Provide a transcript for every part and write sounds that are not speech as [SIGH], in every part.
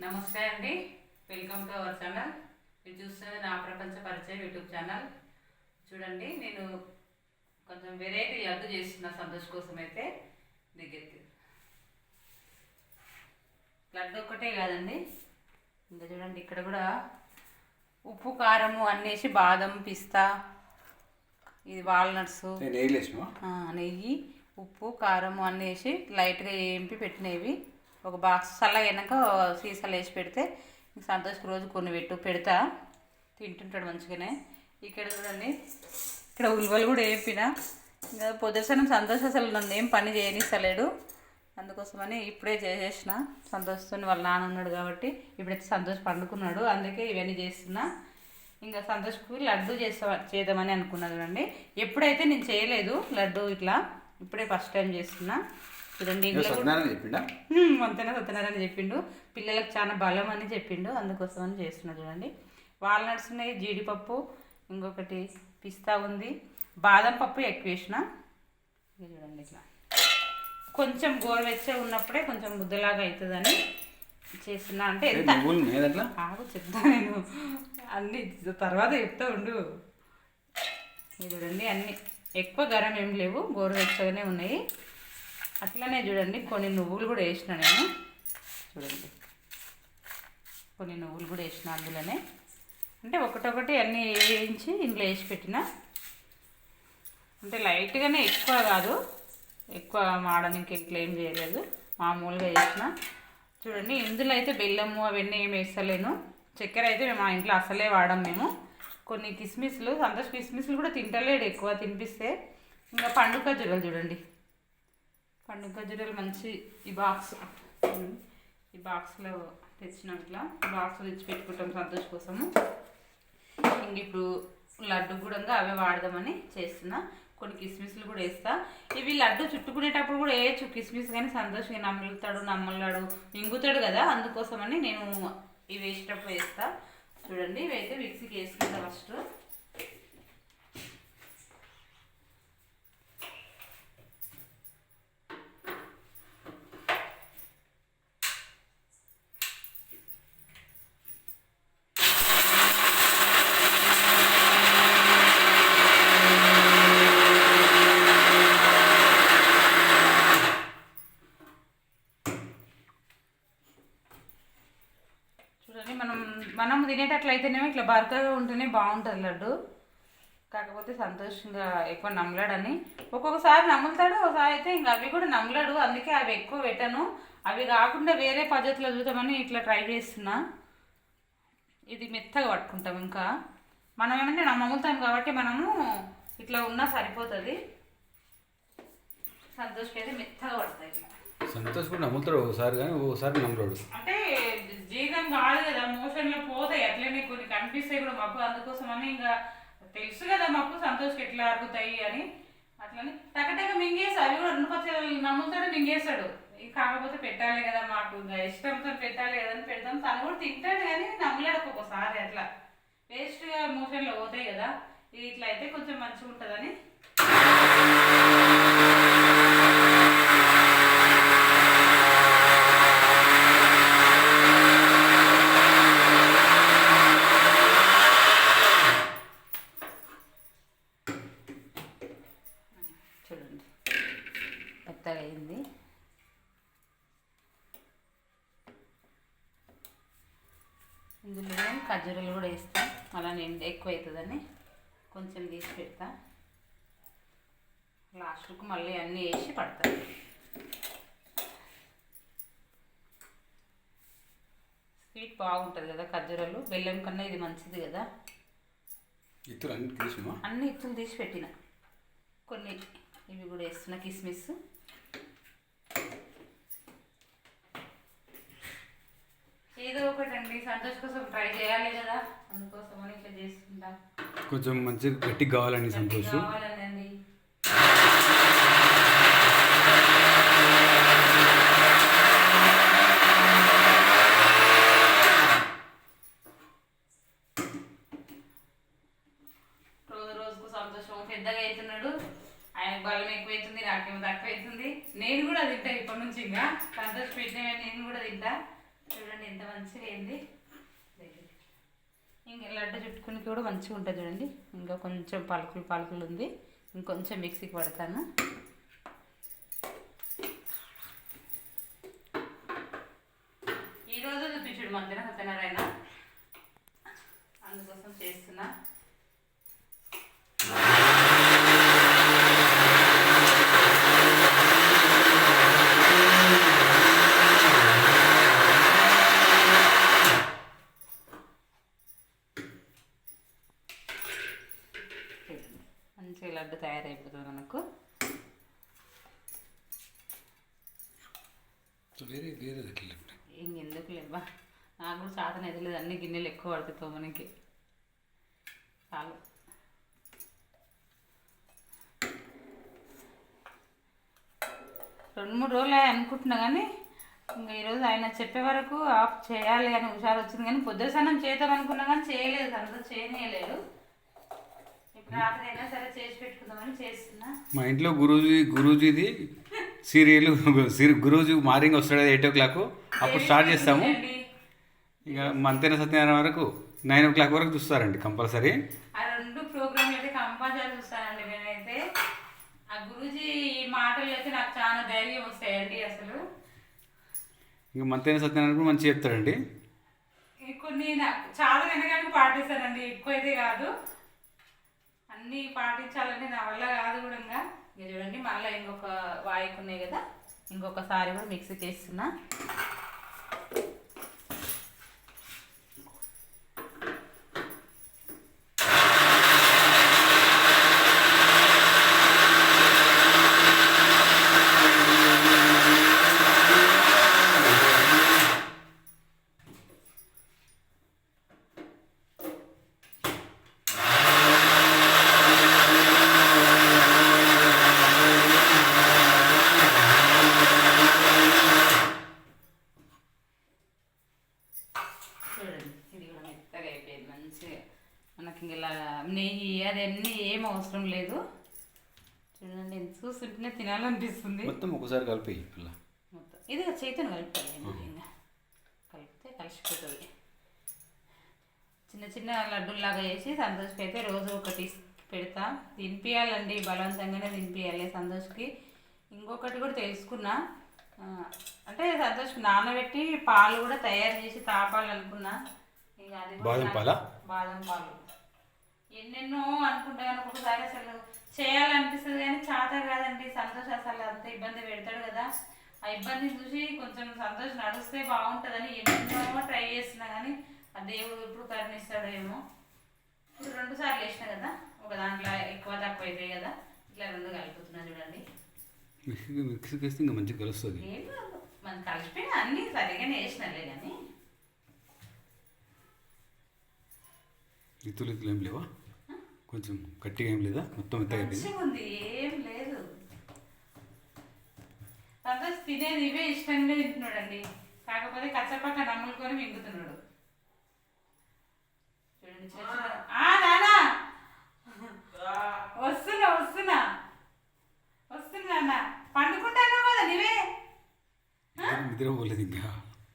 నమస్తే అండి. Welcome to our channel మీరు చూస్తున్నది నా ప్రపంచ పరిచయం యూట్యూబ్ ఛానల్. చూడండి నేను కొంచెం వెరైటీ లడ్డు చేస్తున్న సంతోష్ కోసం అయితే దగ్గరికి లడ్డు ఒక్కటే కాదండి. ఇంకా చూడండి ఇక్కడ కూడా ఉప్పు కారము అన్నేసి బాదం పిస్తా ఇది వాల్నట్స్. నెయ్యి ఉప్పు కారం అన్నీ వేసి లైట్గా ఏంపి పెట్టినవి. ఒక బాక్స్ చల్లగైనాక సీసాలు వేసి పెడితే ఇంక రోజు కొన్ని పెట్టు పెడతా. తింటుంటాడు మంచిగానే. ఇక్కడ చూడండి ఇక్కడ ఉల్వలు కూడా వేపిన. ఇంకా పొద్దుసనం సంతోష్ అసలు నన్ను ఏం పని చేయనిస్తలేడు. అందుకోసమని ఇప్పుడే చేసేసిన. సంతోష్తో వాళ్ళ నాన్న ఉన్నాడు కాబట్టి ఇప్పుడైతే సంతోష్ పండుకున్నాడు. అందుకే ఇవన్నీ చేస్తున్నా. ఇంకా సంతోషకు లడ్డు చేస్తా చేద్దామని అనుకున్నాను చూడండి. ఎప్పుడైతే నేను చేయలేదు లడ్డు ఇట్లా ఇప్పుడే ఫస్ట్ టైం చేస్తున్నా. చూడండి కూడా- సత్యనారాయణ చెప్పిండా? పిల్లలకు చాలా బలం అని చెప్పిండు. అందుకోసం అని చేస్తున్నా చూడండి. వాల్నట్స్ ఉన్నాయి జీడిపప్పు ఇంకొకటి పిస్తా ఉంది. బాదం పప్పు ఎక్కువ వేసిన చూడండి ఇట్లా. కొంచెం గోరువెచ్చగా ఉన్నప్పుడే కొంచెం ముద్దలాగా అవుతుందని చేస్తున్నా. అంటే ఎంత ఆగు చెప్తా నేను. అన్ని తర్వాత చెప్తా ఉండు. చూడండి అన్ని. ఎక్కువ గరం ఏం లేవు గోరువెచ్చగానే ఉన్నాయి. అట్లనే చూడండి కొన్ని నువ్వులు కూడా వేసిన నేను. చూడండి. కొన్ని నువ్వులు కూడా వేసిన అందులోనే. అంటే ఒకటొకటి అన్నీ వేయించి ఇంట్లో వేసి పెట్టిన. అంటే లైట్గానే ఎక్కువ కాదు. ఎక్కువ మాడడానికి ఇట్లా ఏం చేయలేదు. మామూలుగా వేసిన. చూడండి ఇందులో అయితే బెల్లము అవన్నీ ఏమి వేస్తలేను. చక్కెర అయితే మేము మా ఇంట్లో అసలే వాడం మేము. కొన్ని కిస్మిస్లు సంతోష్ కిస్మిస్లు కూడా తింటలేడు ఎక్కువ తినిపిస్తే. ఇంకా పండు ఖర్జూరాలు చూడండి. పండుగ ఖర్జూరాలు మంచి ఈ బాక్స్ ఈ బాక్స్లో తెచ్చినాం ఇట్లా. తెచ్చి పెట్టుకుంటాం సంతోష్ కోసము. ఇంక ఇప్పుడు లడ్డు కూడా అవే వాడదామని చేస్తున్నా. కొన్ని కిస్మిస్లు కూడా వేస్తా. ఇవి లడ్డు చుట్టుకునేటప్పుడు కూడా వేయచ్చు. కిస్మిస్ కానీ సంతోషంగా నమ్ములుతాడు నమ్మలాడు మింగుతాడు కదా అందుకోసమని నేను ఇవి వేసేటప్పుడు వేస్తా. చూడండి ఇవైతే మిక్సీకి వేసుకుంటా ఫస్ట్ చూడండి మనం మనం అయితేనేమో ఇట్లా బరకగా ఉంటేనే బాగుంటుంది లడ్డు. కాకపోతే సంతోషంగా ఎక్కువ నమ్మలాడని. ఒక్కొక్కసారి నమ్ములుతాడు ఒకసారి అయితే ఇంకా అవి కూడా నమ్మలాడు. అందుకే అవి ఎక్కువ పెట్టను. అవి కాకుండా వేరే పద్ధతిలో చూద్దామని ఇట్లా ట్రై చేస్తున్నా. ఇది మెత్తగా పట్టుకుంటాం ఇంకా. మనం ఏమంటే నమ్ముతాం కాబట్టి మనము ఇట్లా ఉన్నా సరిపోతుంది. సంతోష్కి అయితే మెత్తగా పడతాయి. ఇట్లా సంతోష్ కూడా నమ్ముతాడు ఒకసారి కానీ ఒకసారి నమ్మరాడు అంటే జీతం కాదు కదా మోషన్లో పోతాయి అట్లనే కొన్ని కనిపిస్తాయి కూడా మాకు. అందుకోసం అని ఇంకా తెలుసు కదా మాకు సంతోష్కి ఎట్లా అరుగుతాయి అని. అట్లని టకటక మింగేసి అవి కూడా రెండు పచ్చలు నమ్ముతాడు మింగేస్తాడు కాకపోతే పెట్టాలి కదా మాకు. ఇంకా ఇష్టంతో పెట్టాలి కదా అని పెడతాం. తను కూడా తింటాడు కానీ నమ్మలేడు ఒక్కొక్కసారి అట్లా. వేస్ట్గా మోషన్లో పోతాయి కదా. ఇట్లా అయితే కొంచెం మంచిగా ఉంటుందని చూడండి మెత్తగా అయింది ఇందులో ఖర్జూరాలు కూడా వేస్తా. అలా నేను ఎక్కువ అవుతుందని కొంచెం తీసి పెడతా. లాస్ట్కు మళ్ళీ అన్నీ వేసి పడతా. స్వీట్ బాగుంటుంది కదా ఖర్జూరాలు. బెల్లం కన్నా ఇది మంచిది కదా. అన్ని అన్ని ఇత్తులు తీసి పెట్టిన. కొన్ని ఇవి కూడా వేస్తున్నా కిస్మిస్. ఏదో ఒకటండి సంతోష్ కోసం ట్రై చేయాలి కదా. అందుకోసమని ఇట్లా చేసుకుంటా కొంచెం మంచిగా గట్టిగా కావాలండి సంతోష్. కావాలండి రోజు రోజుకు సంతోషం. పెద్దగా అవుతున్నాడు. ఆయనకు బలం ఎక్కువైతుంది నాకేమో తక్కువ అవుతుంది నేను కూడా తింటా ఇప్పటి నుంచి ఇంకా. సంతోష్ పెట్టినవి నేను కూడా తింటా. చూడండి ఎంత మంచిగా అయింది. ఇంకా లడ్డు చుట్టుకుని కూడా మంచిగా ఉంటుంది చూడండి. ఇంకా కొంచెం పలుకులు పలుకులు ఉంది. ఇంకొంచెం మిక్సీకి పడతాను. ఈరోజు చూపించుడు మధ్యాహ్నం సత్యనారాయణ అందుకోసం చేస్తున్నా చూడండి. మంచిగా లడ్డు తయారైపోతుంది మనకు ఎట్లా ఇంకెందుకు లేవా నాకు కూడా సాధన ఎదలేదు అన్ని గిన్నెలు ఎక్కువ పడుతుంది మనకి చాలు. రెండు మూడు రోజులు అనుకుంటున్నా కానీ ఇంకా ఈరోజు ఆయన చెప్పే వరకు ఆఫ్ చేయాలి అని హుషారు వచ్చింది కానీ పొద్దు స్నానం చేద్దాం అనుకున్నా కానీ చేయలేదు. అంతా చేయలేదు ఇప్పుడు రాత్రి అయినా సరే చేసి పెట్టుకుందామని చేస్తున్నా. మా ఇంట్లో గురూజీ గురూజీది సీరియల్ సీరి గురూజీ మార్నింగ్ వస్తాడు ఎయిట్ ఓ క్లాక్. అప్పుడు స్టార్ట్ చేస్తాము. ఇక మంతెన సత్యనారాయణ వరకు నైన్ ఓ క్లాక్ వరకు చూస్తారండి కంపల్సరీ. ఆ రెండు ప్రోగ్రాంలు అయితే కంపల్సరీ చూస్తానండి నేనైతే. ఆ గురూజీ మాటలు అయితే నాకు చాలా ధైర్యం వస్తాయండి అసలు. ఇంకా మంతెన సత్యనారాయణ కూడా మంచిగా చెప్తాడండి. ఈ కొన్ని నాకు చాలా వెనకాలకు పాటిస్తానండి ఎక్కువ అయితే కాదు. అన్నీ పాటించాలంటే నా వల్ల కాదు కూడా ఇంకా ఇక చూడండి మళ్ళీ ఇంకొక వాయికు ఉన్నాయి కదా ఇంకొకసారి కూడా మిక్సీ చేస్తున్నా చూడండి ఇది కూడా మెత్తగా అయిపోయింది మంచిగా మనకి ఇంక ఇలా నెయ్యి అదన్నీ ఏం అవసరం లేదు. చూడండి ఎంత చూస్తుంటేనే తినాలనిపిస్తుంది. మొత్తం ఒకసారి కలిపి పిల్ల. మొత్తం. ఇది చేతిని ఇంకా కలిపితే కలిసిపోతుంది. చిన్న చిన్న లడ్డూలాగా చేసి సంతోష్కి అయితే రోజు ఒకటి పెడతా. తినిపించాలండి బలవంతంగానే తినిపించాలి సంతోష్కి. ఇంకొకటి కూడా తెలుసుకున్నా. అంటే సంతోష్కి నానబెట్టి పాలు కూడా తయారు చేసి తాపాలనుకున్నా. ఇక అది బాదం పాలా? బాదం పాలు. ఎన్నెన్నో అనుకుంటా కానీ ఒక్కొక్కసారి అసలు చేయాలనిపిస్తుంది కానీ చేత కాదండి. సంతోష్ అసలు అంత ఇబ్బంది పెడతాడు కదా. ఆ ఇబ్బందిని చూసి కొంచెం సంతోష్ నడుస్తే బాగుంటుందని ఎన్నెన్నో ట్రై చేస్తున్నా కానీ ఆ దేవుడు ఎప్పుడు కరుణిస్తాడో ఏమో ఇప్పుడు రెండు సార్లు వేసిన కదా ఒక దాంట్లో ఎక్కువ తక్కువ అవుతాయి కదా. ఇట్లా రెండు కలుపుతున్నా చూడండి. వేస్తే ఇంకా మంచిగా కలుస్తుంది. మనం కలిపిన అన్నీ సరిగానే వేసినలే కానీ. ఇత్తులు ఇత్తులు ఏం లేవా? కొంచెం గట్టిగా ఏం లేదా? మొత్తం ఉంది ఏం లేదు. సంతోష్ తినేది ఇవే ఇష్టంగా తింటున్నాడండి. కాకపోతే కచ్చపక్క నమ్ములుకొని మింగుతున్నాడు. చూడండి నానా వస్తున్నా వస్తున్నా. వస్తున్నా నాన్న. పండుకుంటాను కదా నీవే? నిద్ర- నిద్ర పోలేదు ఇంకా.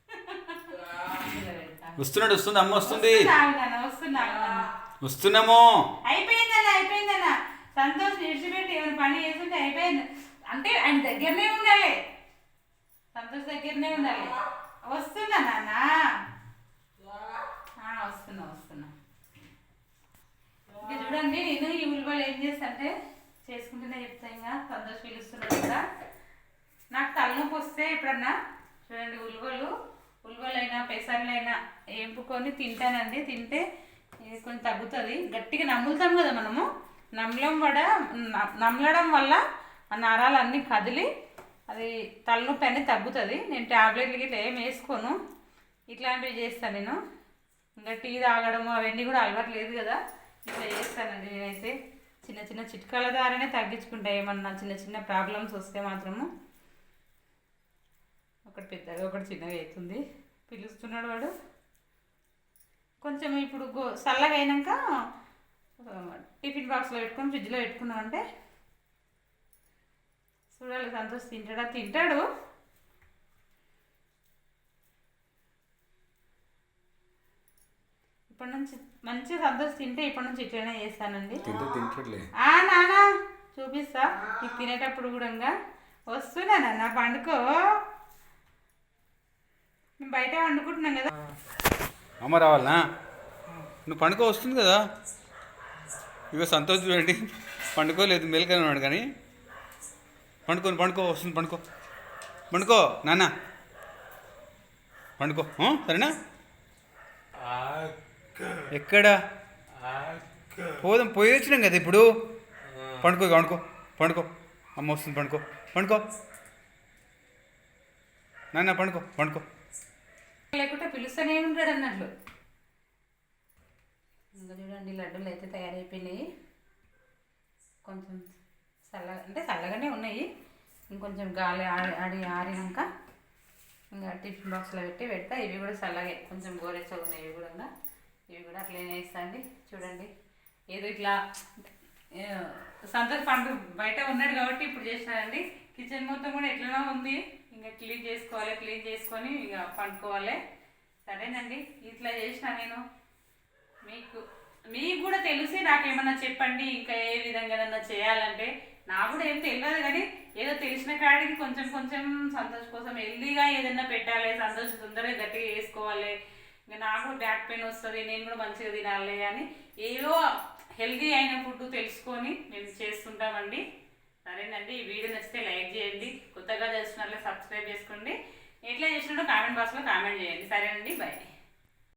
[LAUGHS] వస్తున్నాడు వస్తుంది అమ్మ వస్తుంది. వస్తున్నా వస్తున్నాము. అయిపోయిందన్న అయిపోయిందన్న. సంతోష్ విడిచిపెట్టి ఏమైనా పని చేస్తుంటే అయిపోయింది. అంటే ఆయన దగ్గరనే ఉండాలి. సంతోష్ దగ్గరనే ఉండాలి. వస్తున్నా నాన్న. ఆ, వస్తున్నా వస్తున్నా. ఇంకా చూడండి నేను ఈ ఉల్లిపాయలు ఏం చేస్తానంటే అంటే చెప్తా ఇంకా. సంతోష్ పిలుస్తున్నాడు కదా. నాకు తలనొప్పి వస్తే ఎప్పుడన్నా చూడండి ఉల్లిగోలు ఉల్లిగోలైనా పెసర్లైనా ఏంపుకొని తింటానండి. తింటే ఇది కొంచెం తగ్గుతుంది. గట్టిగా నమ్ములుతాం కదా మనము. నమ్మలం వడ నమ్మలడం నమలడం వల్ల ఆ నరాలు అన్నీ కదిలి అది తలనొప్పి అన్నీ తగ్గుతుంది. నేను ట్యాబ్లెట్లు గిట్లా ఏం వేసుకోను ఇట్లాంటివి చేస్తాను నేను. ఇంకా టీ తాగడము అవన్నీ కూడా అలవాటు లేదు కదా. ఇట్లా చేస్తానండి నేనైతే. చిన్న చిన్న చిట్కాల ద్వారానే తగ్గించుకుంటా. ఏమన్నా చిన్న చిన్న ప్రాబ్లమ్స్ వస్తే మాత్రము. ఒకటి పెద్దగా ఒకటి చిన్నగా అవుతుంది. పిలుస్తున్నాడు వాడు. కొంచెం ఇప్పుడు గో చల్లగా అయినాక టిఫిన్ బాక్స్లో పెట్టుకొని ఫ్రిడ్జ్లో పెట్టుకున్నామంటే చూడాలి సంతోష్ తింటాడా? తింటాడు. ఇప్పటి నుంచి మంచిగా సంతోష్ తింటే ఇప్పటి నుంచి ఇట్లనే చేస్తానండి. తింటే తింటట్లే ఆ నానా చూపిస్తా. నీకు తినేటప్పుడు కూడా వస్తున్నా నాన్న పండుకో. మేము బయట వండుకుంటున్నాం కదా. అమ్మ రావాలనా? నువ్వు పండుకో వస్తుంది కదా. ఇక సంతోష్ చూడండి. పండుకోలేదు మెలకనే ఉన్నాడు కానీ. పండుకో పండుకో వస్తుంది పండుకో. పండుకో నాన్న. పండుకో. సరేనా? ఎక్కడ? పోదాం పోయి వచ్చినాం కదా ఇప్పుడు. పండుకో పండుకో పండుకో. అమ్మ వస్తుంది పండుకో. పండుకో. నాన్న పండుకో పండుకో. లేకుంటే పిలుస్తూనే ఉంటాడు అన్నట్లు. ఇంకా చూడండి లడ్డూలు అయితే తయారైపోయినాయి. కొంచెం చల్లగా అంటే చల్లగానే ఉన్నాయి. ఇంకొంచెం గాలి ఆడి ఆడి ఆరినాక ఇంకా టిఫిన్ బాక్స్లో పెట్టి పెడతా. ఇవి కూడా చల్లగా కొంచెం గోరెచ్చగా ఉన్నాయి ఇవి కూడా. ఇవి కూడా అట్లనే వేస్తాండి చూడండి ఏదో ఇట్లా ఏ, సంతోష్ పండు బయట ఉన్నాడు కాబట్టి ఇప్పుడు చేసినారండి కిచెన్ మొత్తం కూడా ఎట్లనో ఉంది. ఇంకా క్లీన్ చేసుకోవాలి క్లీన్ చేసుకొని ఇక పండుకోవాలి. సరేనండి ఇట్లా చేసిన నేను. మీకు మీకు కూడా తెలిసి నాకేమన్నా చెప్పండి ఇంకా ఏ విధంగా చేయాలంటే. నాకు కూడా ఏం తెలియదు కానీ ఏదో తెలిసిన కాడికి కొంచెం కొంచెం సంతోష్ కోసం హెల్దీగా ఏదైనా పెట్టాలి సంతోష్ తొందరగా గట్టిగా వేసుకోవాలి ఇంకా నాకు కూడా బ్యాక్ పెయిన్ వస్తుంది నేను కూడా మంచిగా తినాలి అని ఏదో హెల్దీ అయిన ఫుడ్ తెలుసుకొని మేము చేస్తుంటామండి సరేనండి ఈ వీడియో నచ్చితే లైక్ చేయండి కొత్తగా చేస్తున్నట్లే సబ్స్క్రైబ్ చేసుకోండి. ఎట్లా చేసినట్టు కామెంట్ బాక్స్లో కామెంట్ చేయండి. సరేనండి బాయ్.